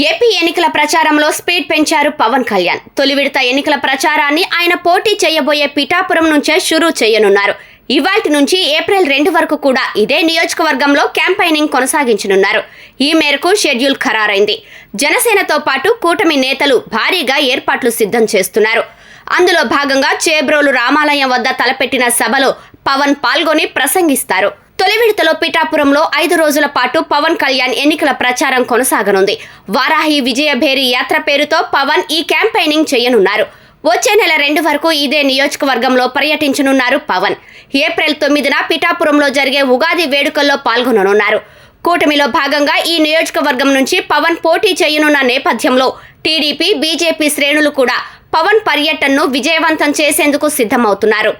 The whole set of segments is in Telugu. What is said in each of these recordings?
ఏపీ ఎన్నికల ప్రచారంలో స్పీడ్ పెంచారు పవన్ కళ్యాణ్. తొలి విడత ఎన్నికల ప్రచారాన్ని ఆయన పోటీ చేయబోయే పిఠాపురం నుంచే షురూ చేయనున్నారు. ఇవాటి నుంచి ఏప్రిల్ రెండు వరకు కూడా ఇదే నియోజకవర్గంలో క్యాంపైనింగ్ కొనసాగించనున్నారు. ఈ మేరకు షెడ్యూల్ ఖరారైంది. జనసేనతో పాటు కూటమి నేతలు భారీగా ఏర్పాట్లు సిద్ధం చేస్తున్నారు. అందులో భాగంగా చేబ్రోలు రామాలయం వద్ద తలపెట్టిన సభలో పవన్ పాల్గొని ప్రసంగిస్తారు. తొలి విడతలో పిఠాపురంలో ఐదు రోజుల పాటు పవన్ కళ్యాణ్ ఎన్నికల ప్రచారం కొనసాగనుంది. వారాహి విజయభేరి యాత్ర పేరుతో పవన్ ఈ క్యాంపెయినింగ్ చేయనున్నారు. వచ్చే నెల రెండు వరకు ఇదే నియోజకవర్గంలో పర్యటించనున్నారు పవన్. ఏప్రిల్ తొమ్మిదిన పిఠాపురంలో జరిగే ఉగాది వేడుకల్లో పాల్గొననున్నారు. కూటమిలో భాగంగా ఈ నియోజకవర్గం నుంచి పవన్ పోటీ చేయనున్న నేపథ్యంలో టీడీపీ బీజేపీ శ్రేణులు కూడా పవన్ పర్యటనను విజయవంతం చేసేందుకు సిద్ధమవుతున్నారు.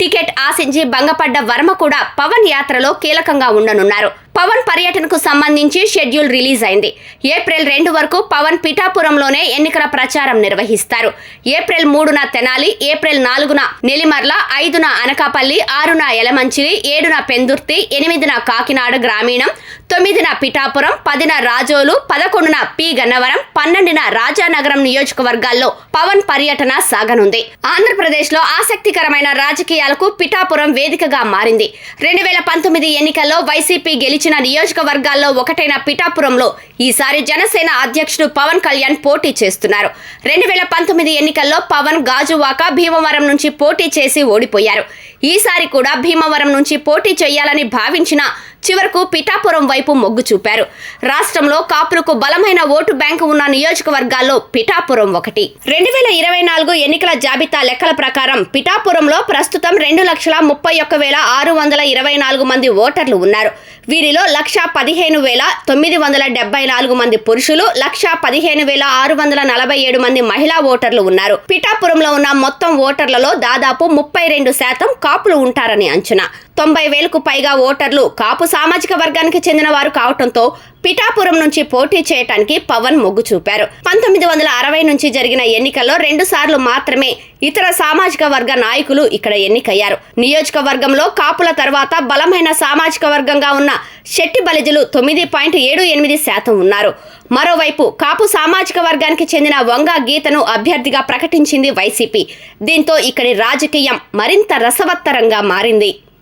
టికెట్ ఆశించి భంగపడ్డ వర్మ కూడా పవన్ యాత్రలో కీలకంగా ఉండనున్నారు. పవన్ పర్యటనకు సంబంధించి షెడ్యూల్ రిలీజ్ అయింది. ఏప్రిల్ రెండు వరకు పవన్ పిఠాపురంలోనే ఎన్నికల ప్రచారం నిర్వహిస్తారు. ఏప్రిల్ మూడున తెనాలి ఏప్రిల్ నాలుగున నెలిమర్ల ఐదున అనకాపల్లి ఆరున ఎలమంచిలి ఏడున పెందుర్తి ఎనిమిదిన కాకినాడ గ్రామీణం తొమ్మిదిన పిఠాపురం పదిన రాజోలు పదకొండున పి గన్నవరం పన్నెండున రాజానగరం నియోజకవర్గాల్లో పవన్ పర్యటన సాగనుంది. ఆంధ్రప్రదేశ్లో ఆసక్తికరమైన రాజకీయ రాజకీయాలకు పిఠాపురం వేదికగా మారింది. రెండు వేల పంతొమ్మిది ఎన్నికల్లో వైసీపీ గెలిచిన నియోజకవర్గాల్లో ఒకటైన పిఠాపురంలో ఈసారి జనసేన అధ్యక్షుడు పవన్ కళ్యాణ్ పోటీ చేస్తున్నారు. రెండు వేల పంతొమ్మిది ఎన్నికల్లో పవన్ గాజువాక భీమవరం నుంచి పోటీ చేసి ఓడిపోయారు. ఈసారి కూడా భీమవరం నుంచి పోటీ చేయాలని భావించిన చివరకు పిఠాపురం వైపు మొగ్గు చూపారు. రాష్ట్రంలో కాపులకు బలమైన ఓటు బ్యాంకు ఉన్న నియోజకవర్గాల్లో పిఠాపురం ఒకటి. రెండు వేల ఇరవై నాలుగు ఎన్నికల జాబితా లెక్కల ప్రకారం పిఠాపురంలో ప్రస్తుతం రెండు లక్షల ముప్పై ఒక్క వేల ఆరు వందల ఇరవై నాలుగు మంది ఓటర్లు ఉన్నారు. వీరిలో లక్ష పదిహేను వేల తొమ్మిది వందల డెబ్బై నాలుగు మంది పురుషులు లక్ష పదిహేను వేల ఆరు వందల నలభై ఏడు మంది మహిళా ఓటర్లు ఉన్నారు. పిఠాపురంలో ఉన్న మొత్తం ఓటర్లలో దాదాపు ముప్పై రెండు శాతం కాపులు ఉంటారని అంచనా. తొంభై వేలకు పైగా ఓటర్లు కాపు సామాజిక వర్గానికి చెందిన వారు కావటంతో పిఠాపురం నుంచి పోటీ చేయటానికి పవన్ మొగ్గు చూపారు. పంతొమ్మిది వందల అరవై నుంచి జరిగిన ఎన్నికల్లో రెండు సార్లు మాత్రమే ఇతర సామాజిక వర్గ నాయకులు ఇక్కడ ఎన్నికయ్యారు. నియోజకవర్గంలో కాపుల తర్వాత బలమైన సామాజిక వర్గంగా ఉన్న శెట్టి బలిజలు తొమ్మిది పాయింట్ ఏడు ఎనిమిది శాతం ఉన్నారు. మరోవైపు కాపు సామాజిక వర్గానికి చెందిన వంగ గీతను అభ్యర్థిగా ప్రకటించింది వైసీపీ. దీంతో ఇక్కడి రాజకీయం మరింత రసవత్తరంగా మారింది.